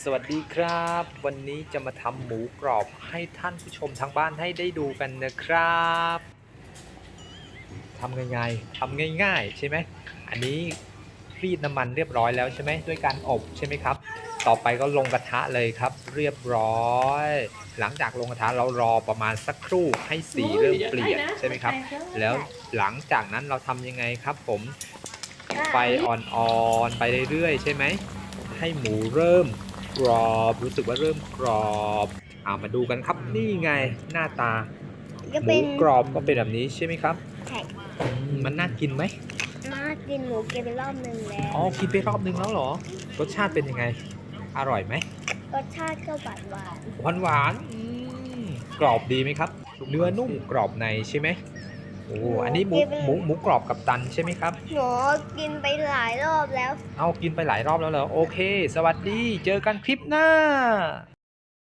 สวัสดีครับ วันนี้จะมาทำหมูกรอบให้ท่านผู้ชมทางบ้านให้ได้ดูกันนะครับทำง่ายๆทำง่ายๆ ใช่ไหมอันนี้รีดน้ำมันเรียบร้อยแล้วใช่ไหมด้วยการอบใช่ไหมครับ ต่อไปก็ลงกระทะเลยครับ เรียบร้อย หลังจากลงกระทะเรารอประมาณสักครู่ให้สีเริ่มเปลี่ยนใช่ไหมครับ แล้วหลังจากนั้นเราทำยังไงครับ ผมไฟอ่อนๆไปเรื่อยๆใช่ไหมให้หมูเริ่ม กรอบรู้สึกว่าเริ่มกรอบอามาดูกันครับนี่ไงหน้าตาก็หมูเป็นกรอบก็เป็นแบบนี้ใช่ไหมครับไข่อืมมันน่ากินไหมน่ากินหมูกินไปรอบหนึ่งแล้วอ๋อกินไปรอบนึงแล้วเหรอ รสชาติเป็นยังไง อร่อยไหมรสชาติก็หวานหวานหวานหวานๆอืมกรอบดีไหมครับ เนื้อนุ่มกรอบในใช่ไหม โอ้อันนี้หมูหมูหมูกรอบกับตันใช่ไหมครับ หนูกินไปหลายรอบแล้ว เอากินไปหลายรอบแล้วเหรอ โอเค สวัสดี เจอกันคลิปหน้า